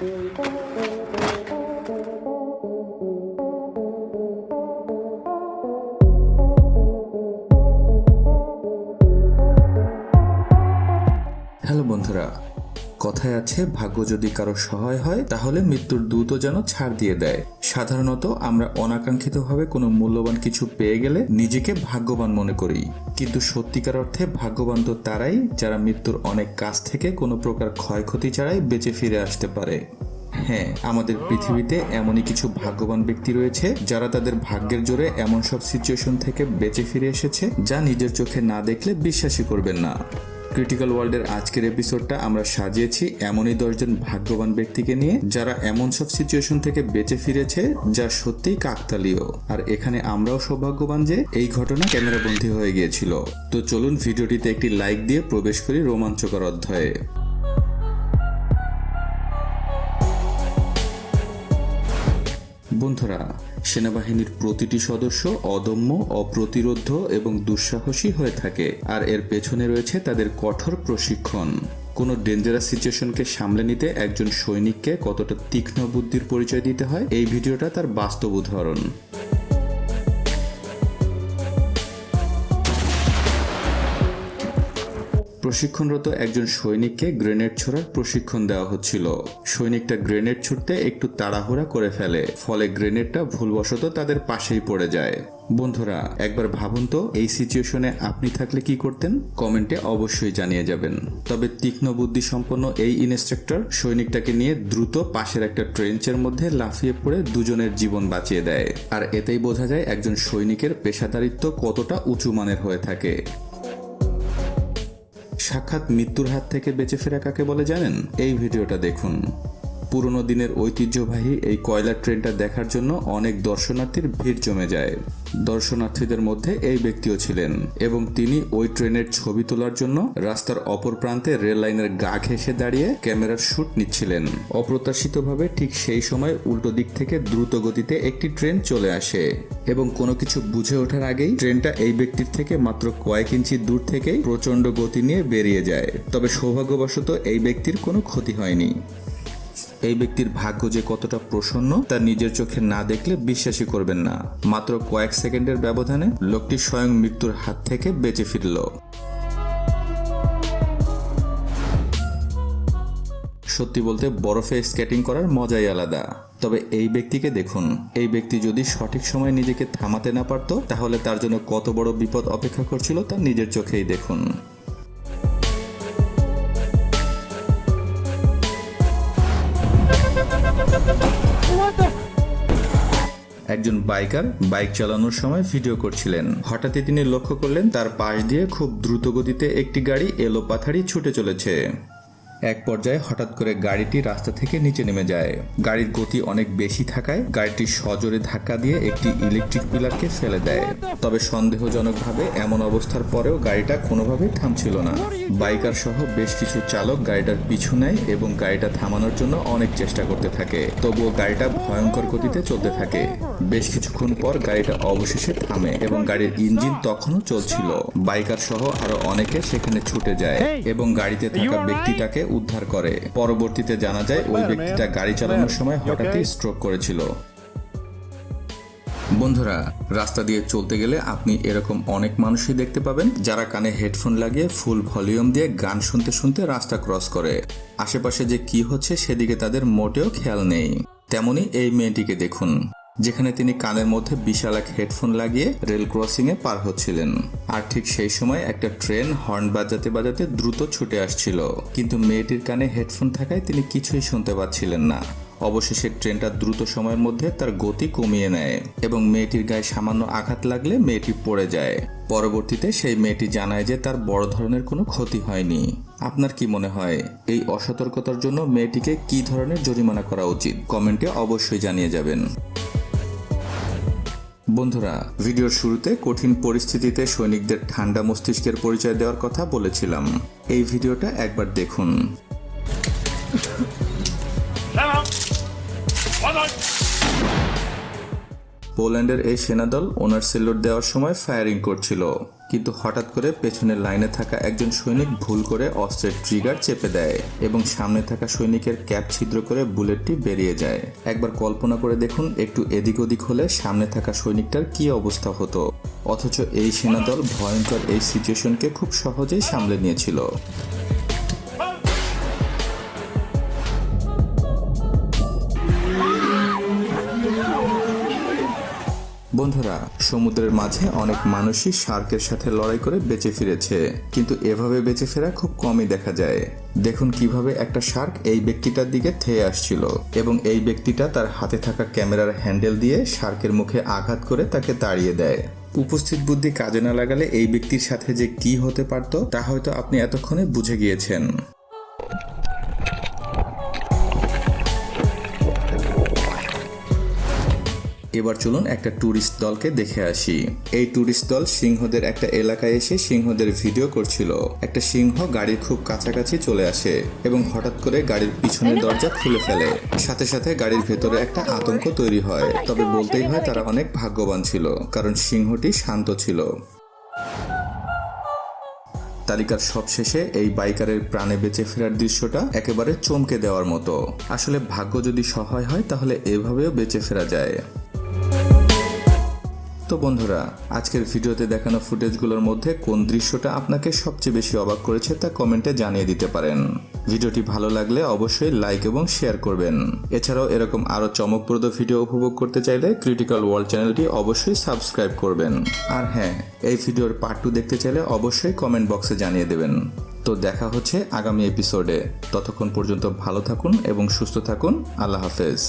Hello বন্ধুরা, কথায় আছে, ভাগ্য যদি কারও সহায় হয়, তাহলে মৃত্যুর দ্রুত যেন ছাড় দিয়ে দেয়। সাধারণত আমরা অনাকাঙ্ক্ষিতভাবে কোনো মূল্যবান কিছু পেয়ে গেলে নিজেকে ভাগ্যবান মনে করি। কিন্তু সত্যিকার অর্থে ভাগ্যবান তো তারাই, যারা মৃত্যুর অনেক কাছ থেকে কোনো প্রকার ক্ষয়ক্ষতি ছাড়াই বেঁচে ফিরে আসতে পারে। হ্যাঁ আমাদের পৃথিবীতে এমনই কিছু ভাগ্যবান ব্যক্তি রয়েছে, যারা তাদের ভাগ্যের জোরে এমন সব সিচুয়েশন থেকে বেঁচে ফিরে এসেছে, যা নিজের চোখে না দেখলে বিশ্বাসই করবেন না। ক্রিটিক্যাল ওয়ার্ল্ডের আজকের এপিসোডটা আমরা সাজিয়েছি এমনই দশজন ভাগ্যবান ব্যক্তিকে নিয়ে, যারা এমন সব সিচুয়েশন থেকে বেঁচে ফিরেছে যা সত্যিই কাকতালীয়। আর এখানে আমরাও সৌভাগ্যবান যে এই ঘটনা ক্যামেরাবন্দী হয়ে গিয়েছিল। তো চলুন ভিডিওটিতে একটি লাইক দিয়ে প্রবেশ করি রোমাঞ্চকর অধ্যায়ে। বন্ধুরা, সেনাবাহিনীর প্রতিটি সদস্য অদম্য, অপ্রতিরোধ এবং দুঃসাহসী হয়ে থাকে। আর এর পেছনে রয়েছে তাদের কঠোর প্রশিক্ষণ। কোনো ডেঞ্জারাস সিচুয়েশনকে সামলে নিতে একজন সৈনিককে কতটা তীক্ষ্ণ বুদ্ধির পরিচয় দিতে হয়, এই ভিডিওটা তার বাস্তব উদাহরণ। প্রশিক্ষণরত একজন সৈনিককে গ্রেনেড ছোড়ার প্রশিক্ষণ দেওয়া হচ্ছিল। সৈনিকটা গ্রেনেড ছুটতে একটু তাড়াহুড়া করে ফেলে, ফলে গ্রেনেডটা ভুলবশত তাদের পাশেই পড়ে যায়। বন্ধুরা, একবার ভাবুন তো, এই সিচুয়েশনে আপনি থাকলে কি করতেন? কমেন্টে অবশ্যই জানিয়ে যাবেন। তবে তীক্ষ্ণ বুদ্ধি সম্পন্ন এই ইনস্ট্রাক্টর সৈনিকটাকে নিয়ে দ্রুত পাশের একটা ট্রেঞ্চের মধ্যে লাফিয়ে পড়ে দুজনের জীবন বাঁচিয়ে দেয়। আর এতেই বোঝা যায় একজন সৈনিকের পেশাদারিত্ব কতটা উঁচু মানের হয়ে থাকে। সাক্ষাৎ মৃত্যুর হাত থেকে বেঁচে ফেরা কাকে বলে জানেন? এই ভিডিওটা দেখুন। পুরনো দিনের ঐতিহ্যবাহী এই কয়লা ট্রেনটা দেখার জন্য অনেক দর্শনার্থীর ভিড় জমে যায়। দর্শনার্থীদের মধ্যে এই ব্যক্তিও ছিলেন এবং তিনি ওই ট্রেনের ছবি তোলার জন্য রাস্তার অপর প্রান্তে রেল লাইনের গা ঘেঁষে দাঁড়িয়ে ক্যামেরার শুট নিচ্ছিলেন। অপ্রত্যাশিতভাবে ঠিক সেই সময় উল্টো দিক থেকে দ্রুত গতিতে একটি ট্রেন চলে আসে এবং কোনো কিছু বুঝে ওঠার আগেই ট্রেনটা এই ব্যক্তির থেকে মাত্র কয়েক ইঞ্চি দূর থেকেই প্রচণ্ড গতি নিয়ে বেরিয়ে যায়। তবে সৌভাগ্যবশত এই ব্যক্তির কোনো ক্ষতি হয়নি। এই ব্যক্তির ভাগ্য যে কতটা প্রসন্ন, তা নিজের চোখে না দেখলে বিশ্বাসই করবেন না। মাত্র কয়েক সেকেন্ডের ব্যবধানে লোকটি স্বয়ং মৃত্যুর হাত থেকে বেঁচে ফিরল। সত্যি বলতে, বরফে স্কেটিং করার মজাই আলাদা। তবে এই ব্যক্তিকে দেখুন। এই ব্যক্তি যদি সঠিক সময় নিজেকে থামাতে না পারত, তাহলে তার জন্য কত বড় বিপদ অপেক্ষা করছিল তা নিজের চোখেই দেখুন। একজন বাইকার বাইক চালানোর সময় ভিডিও করছিলেন। হঠাৎই তিনি লক্ষ্য করলেন, তার পাশ দিয়ে খুব দ্রুত গতিতে একটি গাড়ি এলো পাথারি ছুটে চলেছে। এক পর্যায়ে হঠাৎ করে গাড়িটি রাস্তা থেকে নিচে নেমে যায়। গাড়ির গতি অনেক বেশি থাকায় গাড়িটি সজোরে ধাক্কা দিয়ে একটি ইলেকট্রিক পিলারকে ফেলে দেয়। তবে সন্দেহজনকভাবে এমন অবস্থার পরেও গাড়িটা কোনোভাবেই থামছিল না। বাইকার সহ বেশ কিছু চালক গাড়িটার পিছু নেয় এবং গাড়িটা থামানোর জন্য অনেক চেষ্টা করতে থাকে। তবুও গাড়িটা ভয়ঙ্কর গতিতে চলতে থাকে। বেশ কিছুক্ষণ পর গাড়িটা অবশেষে থামে এবং গাড়ির ইঞ্জিন তখনও চলছিল। বাইকার সহ আরও অনেকে সেখানে ছুটে যায় এবং গাড়িতে থাকা ব্যক্তিটাকে উদ্ধার করে। পরবর্তীতে জানা যায় ওই ব্যক্তিটা গাড়ি চালানোর সময় হঠাৎই স্ট্রোক করেছিল। বন্ধুরা রাস্তা দিয়ে চলতে গেলে আপনি এরকম অনেক মানুষই দেখতে পাবেন যারা কানে হেডফোন লাগিয়ে ফুল ভলিউম দিয়ে গান শুনতে শুনতে রাস্তা ক্রস করে। আশেপাশে যে কি হচ্ছে সেদিকে তাদের মোটেও খেয়াল নেই। তেমনি এই মেয়েটিকে দেখুন। যেখানে তিনি কানের মধ্যে বিশাল এক হেডফোন লাগিয়ে রেল ক্রসিং এ পার হচ্ছিলেন। আর ঠিক সেই সময় একটা ট্রেন হর্ন বাজাতে বাজাতে দ্রুত ছুটে আসছিল। কিন্তু মেয়েটির কানে হেডফোন থাকায় তিনি কিছুই শুনতে পাচ্ছিলেন না। অবশেষে ট্রেনটা দ্রুত সময়ের মধ্যে তার গতি কমিয়ে নেয় এবং মেয়েটির গায়ে সামান্য আঘাত লাগলে মেয়েটি পড়ে যায়। পরবর্তীতে সেই মেয়েটি জানায় যে তার বড় ধরনের কোনো ক্ষতি হয়নি। আপনার কি মনে হয়, এই অসতর্কতার জন্য মেয়েটিকে কি ধরনের জরিমানা করা উচিত? কমেন্টে অবশ্যই জানিয়ে যাবেন। বন্ধুরা, ভিডিওর শুরুতে কঠিন পরিস্থিতিতে সৈনিকদের ঠান্ডা মস্তিষ্কের পরিচয় দেওয়ার কথা বলেছিলাম। এই ভিডিওটা একবার দেখুন। পোল্যান্ডের এই সেনাদল ওনার সেলুট দেওয়ার সময় ফায়ারিং করছিল। কিন্তু হঠাৎ করে পেছনের লাইনে থাকা একজন সৈনিক ভুল করে অস্ত্রের ট্রিগার চেপে দেয় এবং সামনে থাকা সৈনিকের ক্যাপ ছিদ্র করে বুলেটটি বেরিয়ে যায়। একবার কল্পনা করে দেখুন, একটু এদিক ওদিক হলে সামনে থাকা সৈনিকটার কি অবস্থা হতো। অথচ এই সেনাদল ভয়ঙ্কর এই সিচুয়েশনকে খুব সহজেই সামলে নিয়েছিল। বন্ধুরা, সমুদ্রের মাঝে অনেক মানুষই শার্কের সাথে লড়াই করে বেঁচে ফিরেছে। কিন্তু এভাবে বেঁচে ফেরা খুব কমই দেখা যায়। দেখুন কীভাবে একটা শার্ক এই ব্যক্তিটার দিকে থেয়ে আসছিল এবং এই ব্যক্তিটা তার হাতে থাকা ক্যামেরার হ্যান্ডেল দিয়ে শার্কের মুখে আঘাত করে তাকে তাড়িয়ে দেয়। উপস্থিত বুদ্ধি কাজে না লাগালে এই ব্যক্তির সাথে যে কি হতে পারত তা হয়তো আপনি এতক্ষণে বুঝে গিয়েছেন। এবার চলুন একটা ট্যুরিস্ট দলকে দেখে আসি। এই ট্যুরিস্ট দল সিংহদের একটা এলাকায় এসে সিংহদের ভিডিও করছিল। একটা সিংহ গাড়ির খুব কাছাকাছি চলে আসে এবং হঠাৎ করে গাড়ির পিছনের দরজা খুলে ফেলে। সাথে সাথে গাড়ির ভেতরে একটা আতঙ্ক তৈরি হয়, তবে বলতেই হয় তারা অনেক ভাগ্যবান ছিল, কারণ সিংহটি শান্ত ছিল। তালিকার সবশেষে এই বাইকারের প্রাণে বেঁচে ফেরার দৃশ্যটা একেবারে চমকে দেওয়ার মতো। আসলে ভাগ্য যদি সহায় হয়, তাহলে এভাবেও বেঁচে ফেরা যায়। তো বন্ধুরা, আজকের ভিডিওতে দেখানো ফুটেজগুলোর মধ্যে কোন দৃশ্যটা আপনাকে সবচেয়ে বেশি অবাক করেছে তা কমেন্টে জানিয়ে দিতে পারেন। ভিডিওটি ভালো লাগলে অবশ্যই লাইক এবং শেয়ার করবেন। এছাড়াও এরকম আরও চমকপ্রদ ভিডিও উপভোগ করতে চাইলে ক্রিটিক্যাল ওয়ার্ল্ড চ্যানেলটি অবশ্যই সাবস্ক্রাইব করবেন। আর হ্যাঁ এই ভিডিওর পার্ট টু দেখতে চাইলে অবশ্যই কমেন্ট বক্সে জানিয়ে দেবেন। তো দেখা হচ্ছে আগামী এপিসোডে ততক্ষণ পর্যন্ত ভালো থাকুন এবং সুস্থ থাকুন। আল্লাহ হাফেজ।